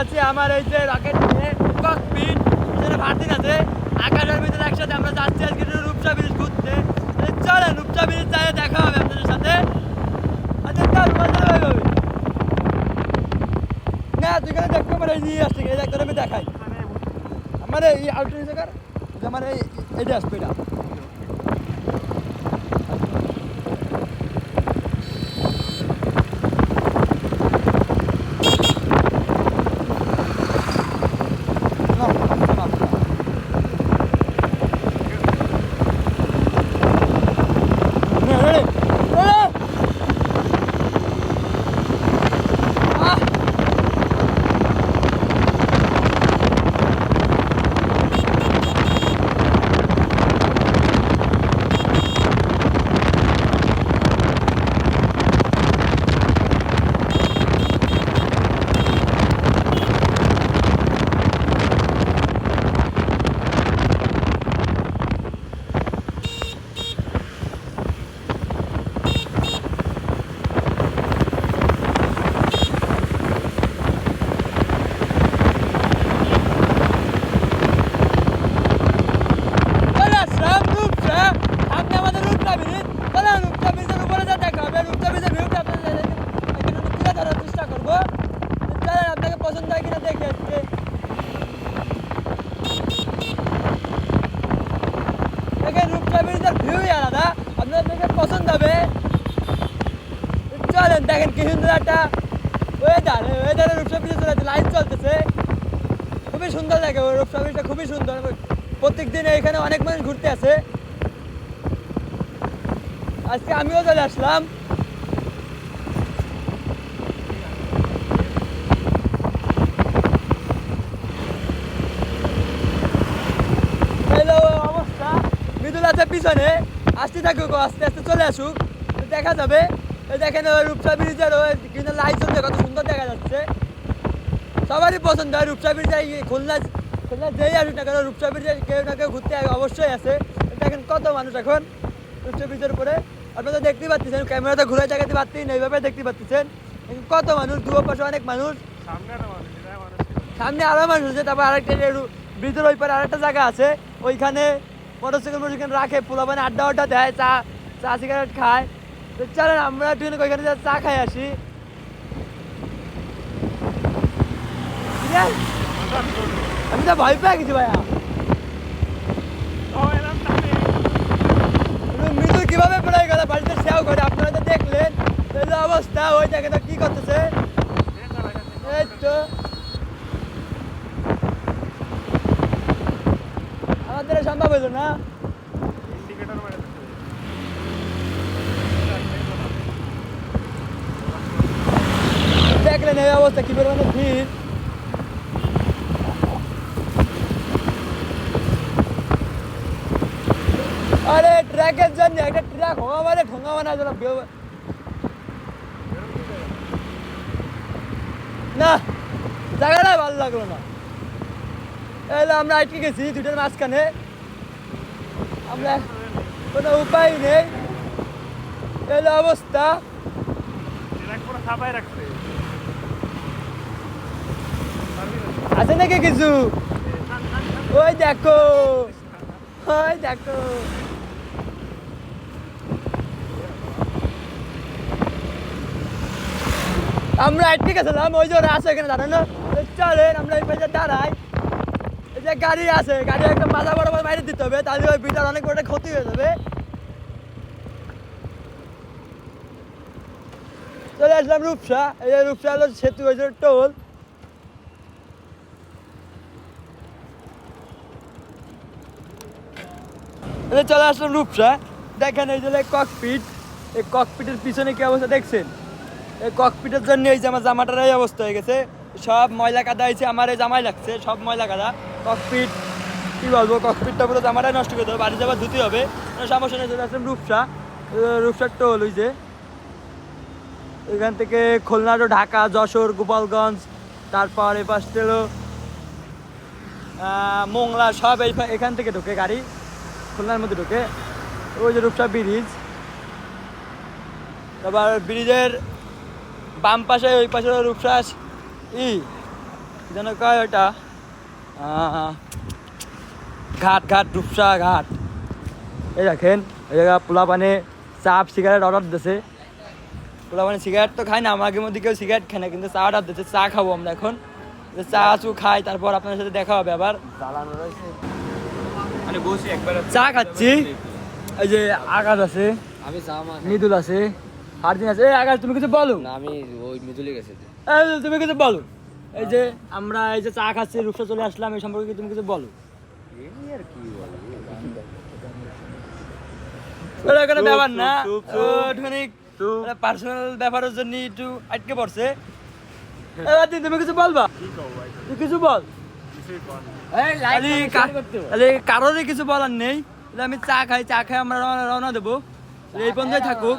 আছি আমার এই যে রকেট নিয়ে ককপিট যেটা ভারদিন আছে আকাশের ভিতরে একসাথে আমরা যাচ্ছি আজকে রূপসা ব্রিজ ঘুরতে। তাহলে চলে, রূপসা ব্রিজ যাই, দেখা হবে আপনাদের সাথে। আচ্ছা আমার এই আউটার জায়গার আমার এই এটা আসবে এটা No, no, no, no. No, ready? Ready? Ah! চলে আসলাম রূপসা সামনে আমাদের রূপসা ব্রিজ চলে রূপসা ব্রিজের উপরে যা দেখা হবে রূপসা ব্রিজের ভিউটা আপনাদের এখানে আমি তুলে ধরার চেষ্টা করব চলেন আপনাকে পছন্দ হয় কিনা দেখে আসছে একটা ওয়েদার ওয়েদারে রূপসা লাইট চলতেছে। খুবই সুন্দর লাগে, ওই খুবই সুন্দর। প্রত্যেক দিন এখানে অনেক মানুষ ঘুরতে আসে। আজকে আমিও চলে আসলাম হ্যালো অবস্থা মৃদুল আছে পিছনে আসতে থাকুক আস্তে আস্তে চলে আসুক। তো দেখা যাবে। দেখেন রূপসা ব্রিজের ওই কিন্তু লাইট চলছে কত সুন্দর দেখা যাচ্ছে। সবারই পছন্দ হয় রূপসা ব্রিজে খুলনা খুলনা যেই আসুক না কেন রূপসা ব্রিজে কেউ না কেউ ঘুরতে অবশ্যই আছে। দেখেন কত মানুষ এখন রূপসা ব্রিজের উপরে। আপনারা তো দেখতেই পাচ্ছেন ক্যামেরাতে ঘুরে দেখাতে পারতেই না এইভাবে দেখতে পাচ্ছেন। কত মানুষ দু পাশে অনেক মানুষ। সামনে আরও মানুষ আছে তারপর আরেকটা ব্রিজের ওই পারে আরেকটা জায়গা আছে ওইখানে মোটরসাইকেল মোটরসাইকেল রাখে পোলাপানে আড্ডা আড্ডা দেয় চা চা সিগারেট খায় তো চলেন আমরা একটু ওইখানে যা চা খাই আসি আমি তো ভয় পেয়ে গেছি ভাইয়া মৃদু কীভাবে পড়ে গেল বাড়িতে সেও করে আপনারা তো দেখলেন অবস্থা ওই জায়গায় তো কি করতেছে এই তো আমাদের সম্ভব হইল না? দেখলেন এই অবস্থা কি পরিমাণে ভিড়? আরে ট্র্যাকের জন্য একটা ট্র্যাক হওয়া মানে ঠোঙা বেও- না জায়গাটা ভালো লাগল না। আমরা আটকে গেছি দুটোর মাঝখানে। আমরা কোনো উপায় নেই। এলো অবস্থা। আছে নাকি কিছু? ওই দেখো। ওই দেখো। আমরা আটকে গেছিলাম ওই যে ওরা আছে এখানে, দাঁড়ানো চলেন, আমরা এই পাশে দাঁড়াই। যে গাড়ি আছে, গাড়ি একদম মাথা বড় বড় বাইরে দিতে হবে, তাহলে ওই বিটার অনেক বড় ক্ষতি হয়ে যাবে। চলে আসলাম রূপসা, এই যে রূপসা হলো সেতু হয়েছে টোল। চলে আসলাম রূপসা, দেখেন এই যে ককপিট এই ককপিটের পিছনে কি অবস্থা দেখছেন? এই ককপিটের জন্য এই যে আমার জামাটার এই অবস্থা হয়ে গেছে। সব ময়লা কাদা হয়েছে, আমার এই জামাই লাগছে, সব ময়লা কাদা। ককপিট কি বলব ককপিটটা পুরো জামাটাই নষ্ট করে দেবো, বাড়ি যাবার ধুতে হবে। সমস্যা নেই চলে আসলাম রূপসা রূপসার টোল ওই যে। এখান থেকে খুলনা to ঢাকা, যশোর, গোপালগঞ্জ, তারপর এ পাশ হলো মোংলা, সব এই এখান থেকে ঢোকে গাড়ি, খুলনার মধ্যে ঢোকে। ওই যে রূপসা ব্রিজ। তারপর ব্রিজের বাম পাশে, ওই পাশে হলো রূপসা ই, যেন কয় ওটা ঘাট ঘাট রূপসা ঘাট। এই দেখেন এই জায়গা পোলা পানে চাপ সিগারেট অর্ডার দিতেছে। পোলা পানে সিগারেট তো খাই না আমাদের মধ্যে কেউ সিগারেট খায় না কিন্তু চা অর্ডার দিচ্ছে চা খাব আমরা এখন। চা চু খাই তারপর আপনার সাথে দেখা হবে আবার। মানে বসে একবার চা খাচ্ছি। এই যে আকাশ আছে আমি মৃদুল আছে হারদিন আছে। এই আকাশ তুমি কিছু বলো। না আমি ওই মিদুলে গেছে। তুমি কিছু বলো। এই যে আমরা এই যে চা খাচ্ছি রূপসা চলে আসলাম এই সম্পর্কে তুমি কিছু বলো? আর কি বলব কোনো ব্যাপার না। ওখানে পার্সোনাল ব্যাপারের জন্য একটু আটকে পড়ছে। এবার তুমি কিছু বলবা? তুই কিছু বল। আরে কারোরই কিছু বলার নেই। আমি চা খাই চা খাই আমরা রওনা- দেবো। এই পর্যন্তই থাকুক।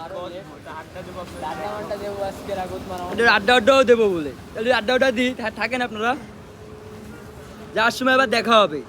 আড্ডা আড্ডাও দেবো বলে। আড্ডা আড্ডা দিই থাকেন আপনারা? যাওয়ার সময় আবার দেখা হবে।